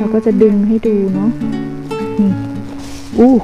เราก็จะดึงให้ดูเนาะนี่อู้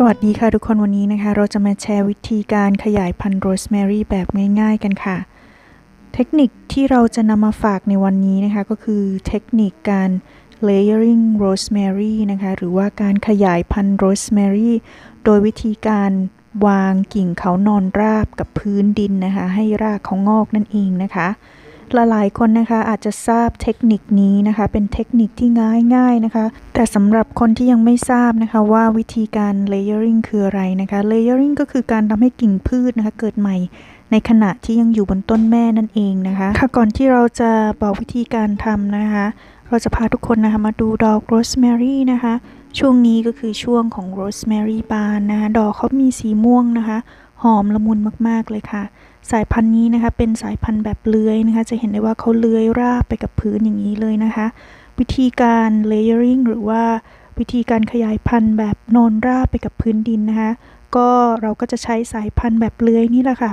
สวัสดีค่ะทุกคนวันนี้นะคะ เราจะมาแชร์วิธีการขยายพันธุ์โรสแมรี่แบบง่าย ๆ กันค่ะ เทคนิคที่เราจะนำมาฝากในวันนี้นะคะ ก็คือเทคนิคการ layering rosemary นะคะ หรือว่าการขยายพันธุ์โรสแมรี่โดยวิธีการวางกิ่งเขานอนราบกับพื้นดินนะคะ ให้รากเขางอกนั่นเองนะคะ หลายๆคนนะคะอาจจะทราบเทคนิคนี้นะคะ เป็นเทคนิคที่ง่ายๆนะคะ แต่สำหรับคนที่ยังไม่ทราบนะคะว่าวิธีการ layering คืออะไรนะคะ layering ก็คือการทำให้กิ่งพืชนะคะเกิดใหม่ในขณะที่ยังอยู่บนต้นแม่นั่นเองนะคะค่ะก่อนที่เราจะบอกวิธีการทำนะคะ เราจะพาทุกคนนะคะมาดูดอกโรสแมรี่นะคะ ช่วงนี้ก็คือช่วงของโรสแมรี่บานนะคะ ดอกเขามีสีม่วงนะคะ หอมละมุนมากๆเลยค่ะ สายพันธุ์นี้นะคะเป็นสายพันธุ์แบบเลื้อยนะคะ จะเห็นได้ว่าเขาเลื้อยราบไปกับพื้นอย่างนี้เลยนะคะ วิธีการ layering หรือว่าวิธีการขยายพันธุ์แบบนอนราบไปกับพื้นดินนะคะ ก็เราก็จะใช้สายพันธุ์แบบเลื้อยนี่แหละค่ะ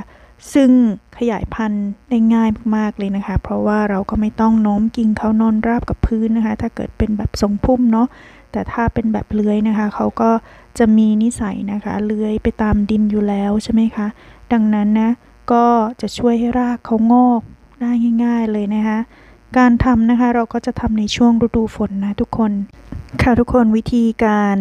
ซึ่งขยายพันธุ์ได้ง่ายมากๆเลยนะคะ เพราะว่าเราก็ไม่ต้องโน้มกิ่งเขานอนราบกับพื้นนะคะ ถ้าเกิดเป็นแบบทรงพุ่มเนาะ แต่ถ้าเป็นแบบเลื้อยนะคะ เขาก็จะมีนิสัยนะคะ เลื้อยไปตามดินอยู่แล้วใช่ไหมคะ ดังนั้นนะ ก็จะช่วยให้รากเขางอกได้ง่าย ๆเลยนะคะ การทำนะคะเราก็จะทำในช่วงฤดูฝนนะทุกคน ค่ะทุกคนวิธีการ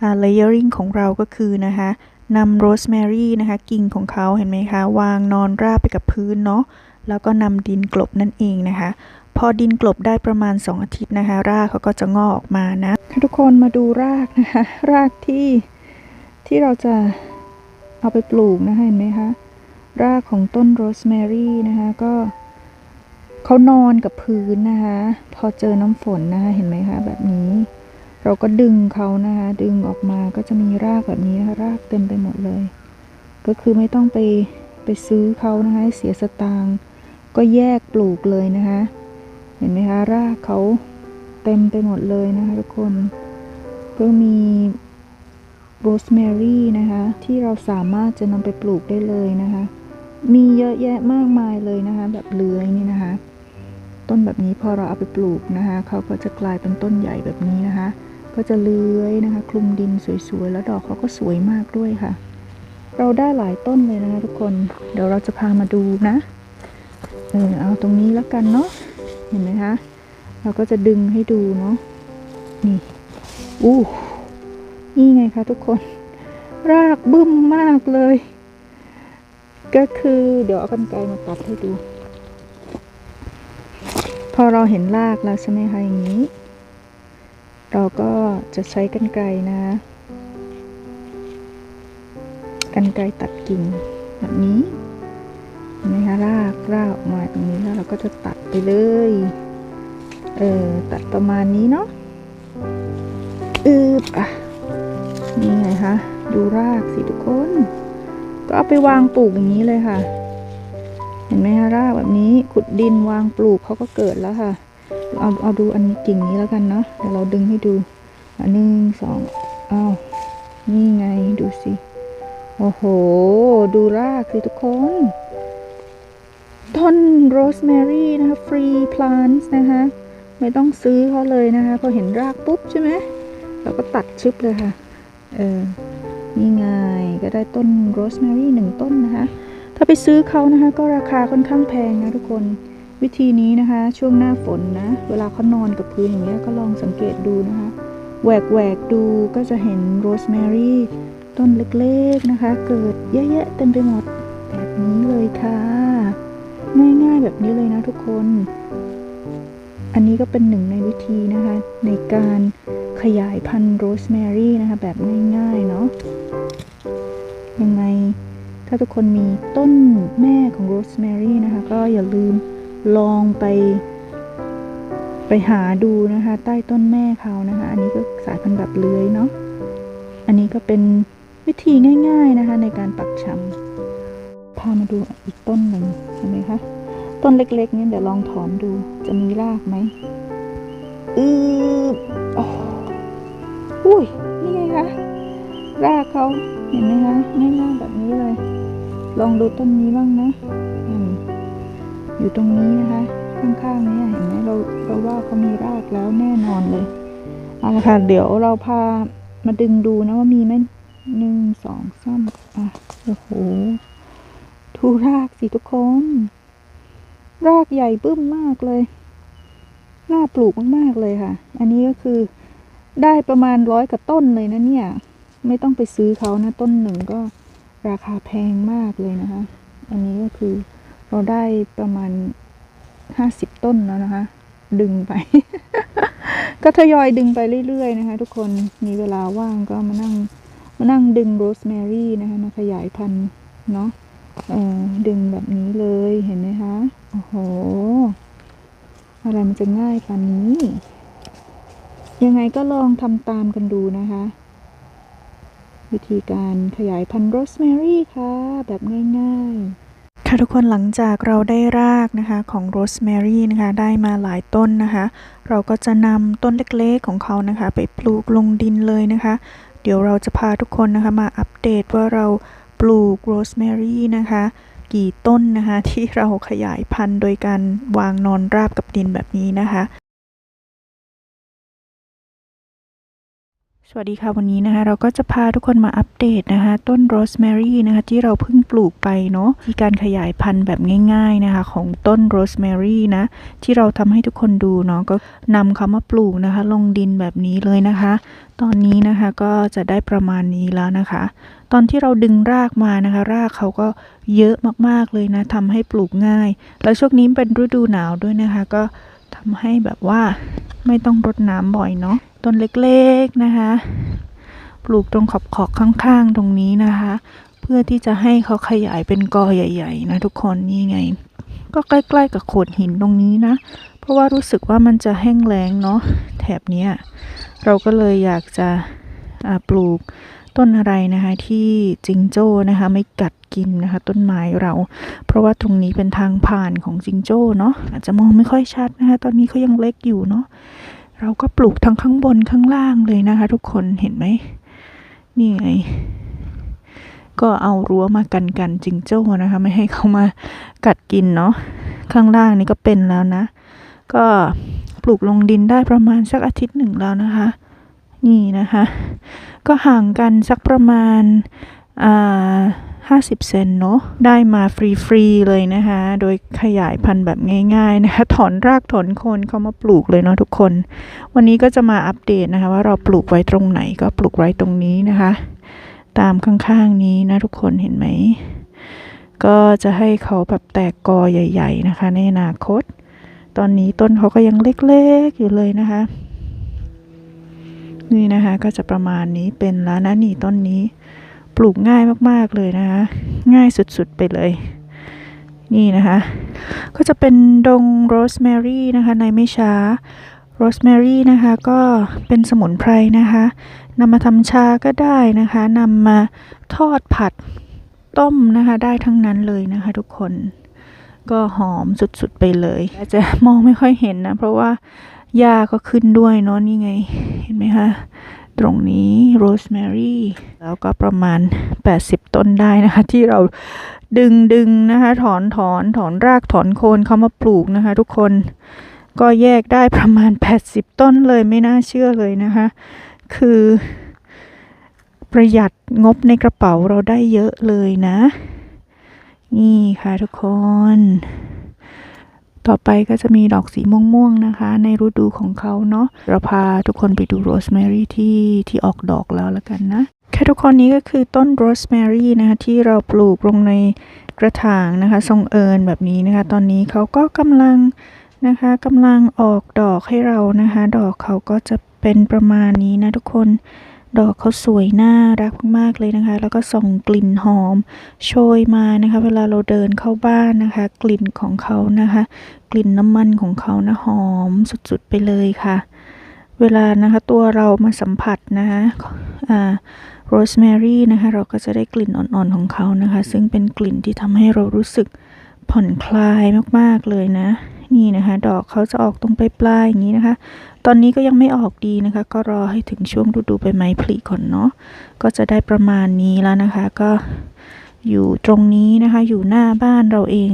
อ่า layering ของเราก็คือนะคะ นำโรสแมรี่นะคะ กิ่งของเขาเห็นไหมคะ วางนอนราบไปกับพื้นเนาะแล้วก็นำดินกลบนั่นเองนะคะ พอดินกลบได้ประมาณ 2 อาทิตย์นะคะ รากเขาก็จะงอกออกมานะค่ะทุกคนมาดูรากนะคะ รากที่ที่เราจะเอาไปปลูกนะคะเห็นไหมคะรากของต้นโรสแมรี่นะคะก็เขานอนกับพื้นนะคะ พอเจอน้ำฝนนะคะเห็นไหมคะแบบนี้ เราก็ดึงเขานะคะ ดึงออกมาก็จะมีรากแบบนี้นะคะ รากเต็มไปหมดเลย ก็คือไม่ต้องไปไปซื้อเขานะคะเสียสตางค์ก็แยกปลูกเลยนะคะ เห็นไหมคะ รากเขาเต็มไปหมดเลยนะคะทุกคน ก็มีโรสแมรี่นะคะ ที่เราสามารถจะนำไปปลูกได้เลยนะคะ มีเยอะแยะมากมายเลยนะคะ แบบเลื้อยนี่นะคะ ต้นแบบนี้พอเราเอาไปปลูกนะคะ เขาก็จะกลายเป็นต้นใหญ่แบบนี้นะคะ ก็จะเลื้อยนะคะ คลุมดินสวยๆ แล้วดอกเขาก็สวยมากด้วยค่ะ เราได้หลายต้นเลยนะคะทุกคน เดี๋ยวเราจะพามาดูนะ เออเอาตรงนี้แล้วกันเนาะ เห็นไหมคะ เราก็จะดึงให้ดูเนาะ นี่ อู้ นี่ไงคะทุกคน รากบึ้มมากเลย ก็คือเดี๋ยวเอากันไกลมาตัดให้ดู พอเราเห็นรากแล้วใช่ไหมคะอย่างนี้ เราก็จะใช้กันไกลนะกันไกลตัดกิ่งแบบนี้เห็นไหมคะรากรากออกมาตรงนี้แล้วเราก็จะตัดไปเลย เออตัดประมาณนี้เนาะอืบอะนี่ไงคะดูรากสิทุกคน ก็เอาไปวางปลูกอย่างนี้เลยค่ะ เห็นไหมคะรากแบบนี้ขุดดินวางปลูกเขาก็เกิดแล้วค่ะ เอาเอาดูอันกิ่งนี้แล้วกันเนาะเดี๋ยวเราดึงให้ดูอันหนึ่งสองอ้าวนี่ไงดูสิโอ้โห ดูรากสิทุกคนต้นโรสแมรี่นะคะฟรีพลานต์นะคะ ไม่ต้องซื้อเขาเลยนะคะ พอเห็นรากปุ๊บใช่ไหมเราก็ตัดชึบเลยค่ะ เออนี่ไงก็ได้ต้นโรสแมรี่หนึ่งต้นนะคะ ถ้าไปซื้อเขานะคะ ก็ราคาค่อนข้างแพงนะทุกคน วิธีนี้นะคะ ช่วงหน้าฝนนะ เวลาเขานอนกับพื้นอย่างเงี้ยก็ลองสังเกตดูนะคะแหวกแหวกดูก็จะเห็นโรสแมรี่ต้นเล็กๆนะคะ เกิดเยอะๆเต็มไปหมดแบบนี้เลยค่ะ ง่ายๆแบบนี้เลยนะทุกคน อันนี้ก็เป็นหนึ่งในวิธีนะคะ ในการขยายพันธุ์โรสแมรี่นะคะ แบบง่ายๆเนาะยังไงถ้าทุกคนมีต้นแม่ของโรสแมรี่นะคะ ก็อย่าลืม ลองไป ไปหาดูนะคะ ใต้ต้นแม่เขานะคะ อันนี้ก็สายพันธุ์แบบเลื้อยเนาะอันนี้ก็เป็นวิธีง่าย ๆนะคะ ในการปักชำพามาดูอีกต้นหนึ่งเห็นไหมคะต้นเล็กๆเนี่ยเดี๋ยวลองถอนดูจะมีรากไหมอือโอ้อุ้ยนี่ไงคะรากเขาเห็นไหมคะง่ายๆแบบนี้เลย ลองดูต้นนี้บ้างนะ อยู่ตรงนี้นะคะ ข้างๆเนี่ยเห็นไหมเราเราว่าเขามีรากแล้วแน่นอนเลยเอาละค่ะเดี๋ยวเราพามาดึงดูนะว่ามีไหมหนึ่งสองสามอะโอ้โหดูรากสิทุกคน รากใหญ่บึ้มมากเลยน่าปลูกมากๆเลยค่ะ อันนี้ก็คือได้ประมาณร้อยกับต้นเลยนะเนี่ย ไม่ต้องไปซื้อเขานะ ต้นหนึ่งก็ราคาแพงมากเลยนะคะ อันนี้ก็คือ เราได้ประมาณห้าสิบต้นแล้วนะคะ ดึงไป ก็ทยอยดึงไปเรื่อยๆนะคะ ทุกคนมีเวลาว่างก็มานั่งมานั่งดึงโรสแมรี่นะคะมาขยายพันธุ์เนาะเออดึงแบบนี้เลยเห็นไหมคะ โอ้โห อะไรมันจะง่ายปานนี้ ยังไงก็ลองทำตามกันดูนะคะ วิธีการขยายพันธุ์โรสแมรี่ค่ะ แบบง่าย ๆ ค่ะทุกคนหลังจากเราได้รากนะคะของโรสแมรี่นะคะได้มาหลายต้นนะคะ เราก็จะนำต้นเล็กๆของเขานะคะ ไปปลูกลงดินเลยนะคะ เดี๋ยวเราจะพาทุกคนนะคะมาอัปเดตว่าเราปลูกโรสแมรี่นะคะ กี่ต้นนะคะที่เราขยายพันธุ์โดยการวางนอนราบกับดินแบบนี้นะคะ สวัสดีค่ะวันนี้นะคะเราก็จะพาทุกคนมาอัปเดตนะคะ ต้นโรสแมรี่นะคะที่เราเพิ่งปลูกไปเนาะที่การขยายพันธุ์แบบง่าย ๆนะคะ ของต้นโรสแมรี่นะที่เราทำให้ทุกคนดูเนาะก็นำเขามาปลูกนะคะ ลงดินแบบนี้เลยนะคะ ตอนนี้นะคะก็จะได้ประมาณนี้แล้วนะคะ ตอนที่เราดึงรากมานะคะ รากเขาก็เยอะมากๆเลยนะทำให้ปลูกง่าย แล้วช่วงนี้เป็นฤดูหนาวด้วยนะคะ ก็ทำให้แบบว่าไม่ต้องรดน้ำบ่อยเนาะ ต้นเล็กๆนะคะ ปลูกตรงขอบขอบๆข้างๆตรงนี้นะคะ เพื่อที่จะให้เขาขยายเป็นกอใหญ่ ๆ นะทุกคนนี่ไง ก็ใกล้ๆกับโขดหินตรงนี้นะ เพราะว่ารู้สึกว่ามันจะแห้งแล้งเนาะแถบนี้เราก็เลยอยากจะปลูกต้นอะไรนะคะที่จิงโจ้นะคะ ไม่กัดกินนะคะ ต้นไม้เรา เพราะว่าตรงนี้เป็นทางผ่านของจิงโจ้เนาะอาจจะมองไม่ค่อยชัดนะคะ ตอนนี้เขายังเล็กอยู่เนาะ เราก็ปลูกทั้งข้างบนข้างล่างเลยนะคะ ทุกคนเห็นไหมนี่ไงก็เอารั้วมากันกันจิงโจ้นะคะ ไม่ให้เขามากัดกินเนาะข้างล่างนี่ก็เป็นแล้วนะ ก็ปลูกลงดินได้ประมาณสักอาทิตย์หนึ่งแล้วนะคะ นี่นะคะ ก็ห่างกันสักประมาณอ่า ห้าสิบเซนเนาะได้มาฟรีๆเลยนะคะ โดยขยายพันธุ์แบบง่ายๆนะคะ ถอนรากถอนโคนเขามาปลูกเลยเนาะทุกคน วันนี้ก็จะมาอัปเดตนะคะ ว่าเราปลูกไว้ตรงไหนก็ปลูกไว้ตรงนี้นะคะ ตามข้างๆนี้นะทุกคนเห็นไหม ก็จะให้เขาแบบแตกกอใหญ่ ๆนะคะ ในอนาคต ตอนนี้ต้นเขาก็ยังเล็กๆอยู่เลยนะคะนี่นะคะก็จะประมาณนี้เป็นแล้วนะนี่ต้นนี้ ปลูกง่ายมากๆเลยนะคะ ง่ายสุดๆไปเลย นี่นะคะ ก็จะเป็นดงโรสแมรี่นะคะ ในไม่ช้าโรสแมรี่นะคะก็เป็นสมุนไพรนะคะนำมาทำชาก็ได้นะคะนำมาทอดผัดต้มนะคะ ได้ทั้งนั้นเลยนะคะทุกคนก็หอมสุดๆไปเลยอาจจะมองไม่ค่อยเห็นนะ เพราะว่าหญ้าก็ขึ้นด้วยเนาะนี่ไง เห็นไหมคะ ตรงนี้โรสแมรี่แล้วก็ประมาณ 80 ต้นได้นะคะ ที่เราดึงดึงนะคะ ถอนถอนถอนรากถอนโคนเขามาปลูกนะคะ ทุกคนก็แยกได้ประมาณ 80 ต้นเลยไม่น่าเชื่อเลยนะคะ คือประหยัดงบในกระเป๋าเราได้เยอะเลยนะ นี่ค่ะทุกคน ต่อไปก็จะมีดอกสีม่วงๆนะคะ ในฤดูของเขาเนาะเราพาทุกคนไปดูโรสแมรี่ที่ที่ออกดอกแล้วละกันนะแค่ทุกคนนี้ก็คือต้นโรสแมรี่นะคะที่เราปลูกลงในกระถางนะคะทรงเอิญแบบนี้นะคะ ตอนนี้เขาก็กำลังนะคะกำลังออกดอกให้เรานะคะ ดอกเขาก็จะเป็นประมาณนี้นะทุกคน ดอกเขาสวยน่ารักมากเลยนะคะ แล้วก็ส่งกลิ่นหอม โชยมานะคะ เวลาเราเดินเข้าบ้านนะคะ กลิ่นของเขานะคะ กลิ่นน้ำมันของเขานะหอมสุดๆไปเลยค่ะ เวลานะคะตัวเรามาสัมผัสนะคะอ่าโรสแมรี่นะคะ เราก็จะได้กลิ่นอ่อนๆของเขานะคะ ซึ่งเป็นกลิ่นที่ทำให้เรารู้สึกผ่อนคลายมากๆเลยนะ นี่นะคะ ดอกเขาจะออกตรงปลายๆอย่างนี้นะคะ ตอนนี้ก็ยังไม่ออกดีนะคะ ก็รอให้ถึงช่วงฤดูใบไม้ผลิก่อนเนาะก็จะได้ประมาณนี้แล้วนะคะ ก็อยู่ตรงนี้นะคะ อยู่หน้าบ้านเราเอง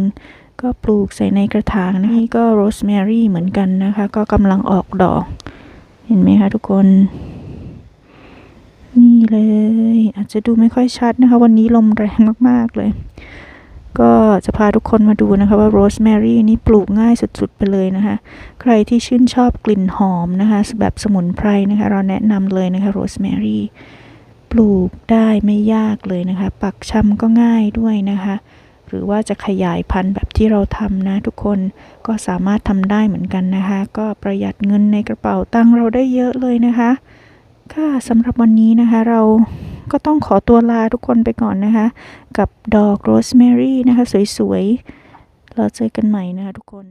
ก็ปลูกใส่ในกระถางนะนี่ก็โรสแมรี่เหมือนกันนะคะ ก็กำลังออกดอก เห็นไหมคะทุกคนนี่เลย อาจจะดูไม่ค่อยชัดนะคะ วันนี้ลมแรงมาก ๆ เลย ก็จะพาทุกคนมาดูนะคะว่าโรสแมรี่นี่ปลูกง่ายสุดๆไปเลยนะคะ ใครที่ชื่นชอบกลิ่นหอมนะคะแบบสมุนไพรนะคะ เราแนะนำเลยนะคะโรสแมรี่ปลูกได้ไม่ยากเลยนะคะ ปักชำก็ง่ายด้วยนะคะ หรือว่าจะขยายพันธุ์แบบที่เราทำนะทุกคนก็สามารถทำได้เหมือนกันนะคะ ก็ประหยัดเงินในกระเป๋าตังเราได้เยอะเลยนะคะ ค่ะสำหรับวันนี้นะคะเรา ก็ต้องขอตัวลาทุกคนไปก่อนนะคะ กับดอกโรสแมรี่นะคะ สวยๆ เราเจอกันใหม่นะคะทุกคน